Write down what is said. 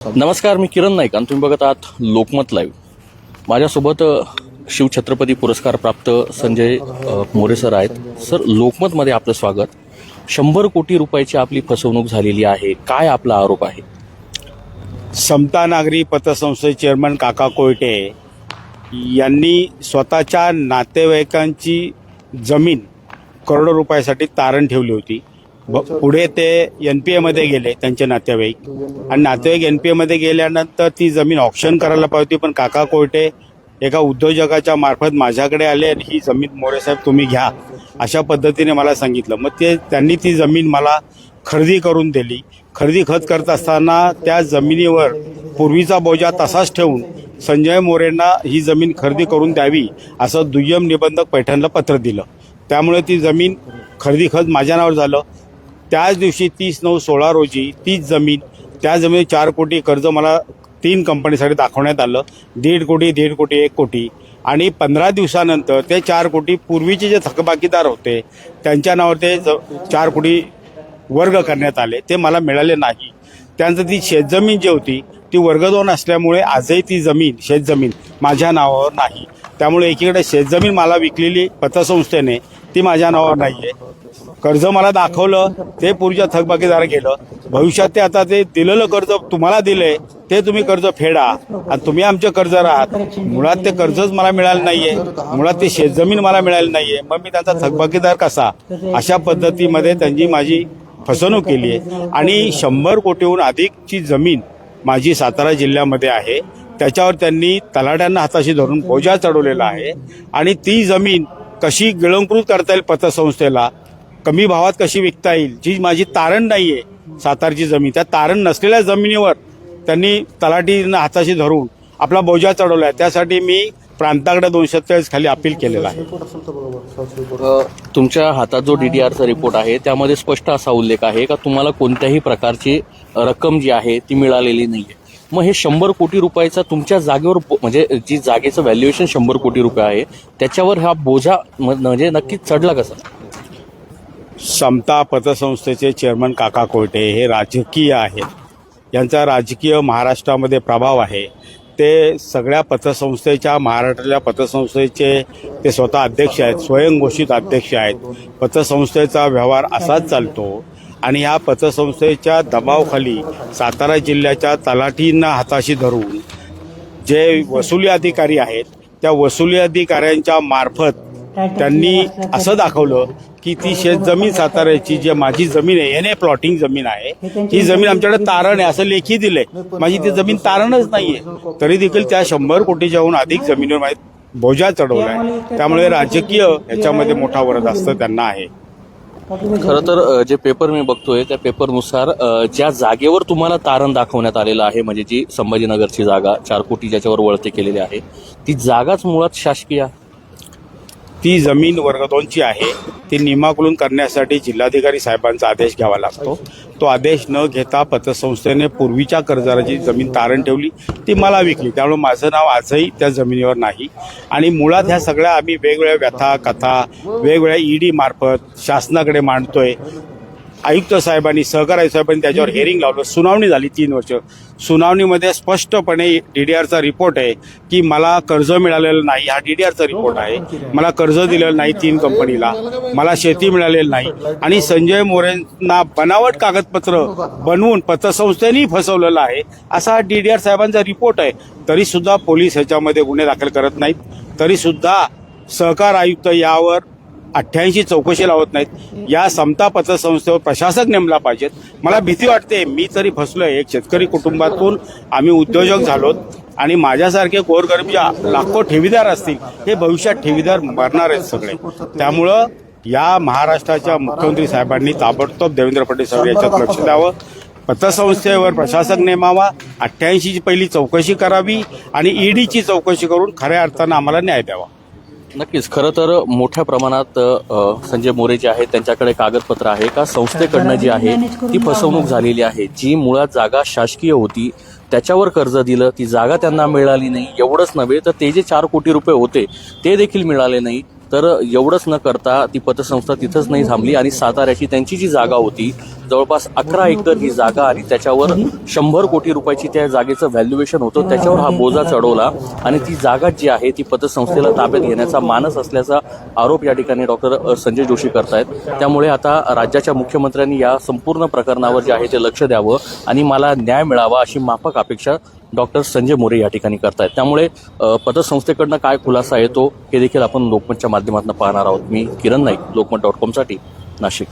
नमस्कार मी किरण नाईक आणि तुम्ही बघत आहात लोकमत लाईव्ह. माझ्यासोबत शिवछत्रपती पुरस्कार प्राप्त संजय मोरे सर आहेत. सर लोकमतमध्ये आपलं स्वागत. शंभर कोटी रुपयाची आपली फसवणूक झालेली आहे. काय आपला आरोप आहे? समता नागरी पतसंस्थेचे चेअरमन काका कोयटे यांनी स्वतःच्या नातेवाईकांची जमीन करोडो रुपयासाठी तारण ठेवली होती. पुढे ते एन पी एमध्ये गेले त्यांचे नातेवाईक. आणि नातेवाईक एन पी एमध्ये गेल्यानंतर ती जमीन ऑप्शन करायला पाहिजे पण काका कोर्टे एका उद्योजकाच्या मार्फत माझ्याकडे आले आणि ही जमीन मोरेसाहेब तुम्ही घ्या अशा पद्धतीने मला सांगितलं. मग ते त्यांनी ती जमीन मला खरेदी करून दिली. खरेदी खत करत असताना त्या जमिनीवर पूर्वीचा बोजा तसाच ठेवून संजय मोरेंना ही जमीन खरेदी करून द्यावी असं दुय्यम निबंधक पैठणला पत्र दिलं. त्यामुळे ती जमीन खरेदी खत माझ्या नावावर झालं. त्याच दिवशी तीस नऊ सोळा रोजी तीच जमीन त्या जमिनीत चार कोटी कर्ज मला तीन कंपनीसाठी दाखवण्यात आलं. दीड कोटी दीड कोटी एक कोटी. आणि पंधरा दिवसानंतर ते चार कोटी पूर्वीचे जे थकबाकीदार होते त्यांच्या नावावर ते ज चार कोटी वर्ग करण्यात आले. ते मला मिळाले नाही. त्यानंतर ती शेतजमीन जी होती ती वर्ग दोन असल्यामुळे आजही ती जमीन शेतजमीन माझ्या नावावर नाही. त्यामुळे एकीकडे शेतजमीन मला विकलेली पतसंस्थेने ती माझ्या नावावर नाही आहे कर्ज मला दाखवलं ते पूर्वीच्या थकबाकीदार गेलं. भविष्यात ते आता ते दिलेलं कर्ज तुम्हाला दिले ते तुम्ही कर्ज फेडा. आणि तुम्ही आमचे कर्ज राहात मुळात ते कर्जच मला मिळालं नाहीये. मुळात ते शेतजमीन मला मिळाली नाहीये. मग मी त्यांचा थकबाकीदार कसा? अशा पद्धतीमध्ये त्यांची माझी फसवणूक केली आहे. आणि शंभर कोटीहून अधिकची जमीन माझी सातारा जिल्ह्यामध्ये आहे. त्याच्यावर त्यांनी तलाट्यांना हाताशी धरून बोजा चढवलेला आहे. आणि ती जमीन कशी गिळंकृत करता येईल पतसंस्थेला कमी भावात कशी विकता येईल जी माझी तारण नाही आहे सातारची जमीन. त्या तारण नसलेल्या जमिनीवर त्यांनी तलाटींना हाताशी धरून आपला बोजा चढवला आहे. त्यासाठी मी प्रांताकडे दोनशे सत्तेचाळीस खाली अपील केलेलं आहे. तुमच्या हातात जो डीडीआरचा रिपोर्ट आहे त्यामध्ये स्पष्ट असा उल्लेख आहे का? तुम्हाला कोणत्याही प्रकारची रक्कम जी आहे ती मिळालेली नाहीये. मग हे शंभर कोटी रुपयाचा तुमच्या जागेवर म्हणजे जी जागेचं व्हॅल्युएशन शंभर कोटी रुपये आहे त्याच्यावर हा बोजा म- म्हणजे नक्कीच चढला कसा? समता पतसंस्थेचे चेअरमन काका कोयटे हे राजकीय आहेत. यांचा राजकीय महाराष्ट्रामध्ये प्रभाव आहे. ते सगळ्या पतसंस्थेच्या महाराष्ट्रातल्या पतसंस्थेचे ते स्वतः अध्यक्ष आहेत स्वयंघोषित अध्यक्ष आहेत. पतसंस्थेचा व्यवहार असाच चालतो. आणि ह्या पतसंस्थेच्या दबावाखाली सातारा जिल्ह्याच्या तलाठींना हाताशी धरून जे वसुली अधिकारी आहेत त्या वसुली अधिकाऱ्यांच्या मार्फत त्यांनी असं दाखवलं की ती शेतजमीन साताऱ्याची जी माझी जमीन आहे एन ए प्लॉटिंग जमीन आहे. ही जमीन आमच्याकडे तारण आहे असं लेखी दिलंय. माझी ती जमीन तारणच नाहीये. तरी देखील त्या शंभर कोटीच्याहून अधिक जमिनीवर बोजा चढवलाय. त्यामुळे राजकीय याच्यामध्ये मोठा वरद असतं त्यांना आहे. खरं तर जे पेपर मी बघतोय त्या पेपरनुसार ज्या जागेवर तुम्हाला तारण दाखवण्यात आलेलं आहे म्हणजे जी संभाजीनगरची जागा चार कोटी ज्याच्यावर वळते केलेली आहे ती जागाच मुळात शासकीय आहे ती जमीन वर्ग दोनची आहे. ती नियमाकुलन करण्यासाठी जिल्हाधिकारी साहेबांचा आदेश घ्यावा लागतो. तो आदेश न घेता पतसंस्थेने पूर्वीच्या कर्जाची जमीन तारण ठेवली. ती मला विकली. त्यामुळे माझं नाव आजही त्या जमिनीवर नाही. आणि मुळात ह्या सगळ्या आम्ही वेगवेगळ्या व्यथा कथा वेगवेगळ्या ईडी मार्फत शासनाकडे मांडतोय. आयुक्त साहेबांनी सहकार आयुक्त साहेबांनी त्याच्यावर हेअरिंग लावलं. सुनावणी झाली तीन वर्ष. सुनावणीमध्ये स्पष्टपणे डीडीआरचा रिपोर्ट आहे की मला कर्ज मिळालेलं नाही. हा डीडीआरचा रिपोर्ट आहे. मला कर्ज दिलेलं नाही तीन कंपनीला मला शेती मिळालेली नाही. आणि संजय मोरेंना बनावट कागदपत्र बनवून पतसंस्थेनेही फसवलेलं आहे असा हा डीडीआर साहेबांचा रिपोर्ट आहे. तरी सुद्धा पोलीस ह्याच्यामध्ये गुन्हे दाखल करत नाहीत. तरी सुद्धा सहकार आयुक्त यावर अठ्ठ्याऐंशी चौकशी लावत नाहीत. या समता पतसंस्थेवर प्रशासक नेमला पाहिजेत. मला भीती वाटते मी तरी फसलोय. एक शेतकरी कुटुंबातून आम्ही उद्योजक झालोत आणि माझ्यासारखे गोरगरीब ज्या लाखो ठेवीदार असतील हे भविष्यात ठेवीदार मरणार आहेत सगळे. त्यामुळं या महाराष्ट्राच्या मुख्यमंत्री साहेबांनी ताबडतोब देवेंद्र फडणवीस साहेब याच्यात लक्ष द्यावं. पतसंस्थेवर प्रशासक नेमावा. अठ्ठ्याऐंशीची पहिली चौकशी करावी आणि ईडीची चौकशी करून खऱ्या अर्थानं आम्हाला न्याय द्यावा. नक्कीच. खरं तर मोठ्या प्रमाणात संजय मोरे जे आहेत त्यांच्याकडे कागदपत्र आहे का? संस्थेकडनं जी आहे ती फसवणूक झालेली आहे. जी मुळात जागा शासकीय होती त्याच्यावर कर्ज दिलं ती जागा त्यांना मिळाली नाही एवढंच नव्हे तर ते जे चार कोटी रुपये होते ते देखील मिळाले नाही. तर एवढंच न करता ती पतसंस्था तिथंच नाही थांबली आणि साताऱ्याची त्यांची जी जागा होती जवळपास अकरा एकर ही जागा आणि त्याच्यावर शंभर कोटी रुपयाची त्या जागेचं व्हॅल्युएशन होतं त्याच्यावर हा बोजा चढवला आणि ती जागा जी आहे ती पतसंस्थेला ताब्यात घेण्याचा मानस असल्याचा आरोप या ठिकाणी डॉक्टर संजय जोशी करतायत. त्यामुळे आता राज्याच्या मुख्यमंत्र्यांनी या संपूर्ण प्रकरणावर जे आहे ते लक्ष द्यावं आणि मला न्याय मिळावा अशी माफक अपेक्षा डॉक्टर संजय मोरे या ठिकाणी करतायत. त्यामुळे पतसंस्थेकडनं काय खुलासा येतो हे देखील आपण लोकमतच्या माध्यमातून पाहणार आहोत. मी किरण नाईक लोकमत डॉट कॉमसाठी नाशिक.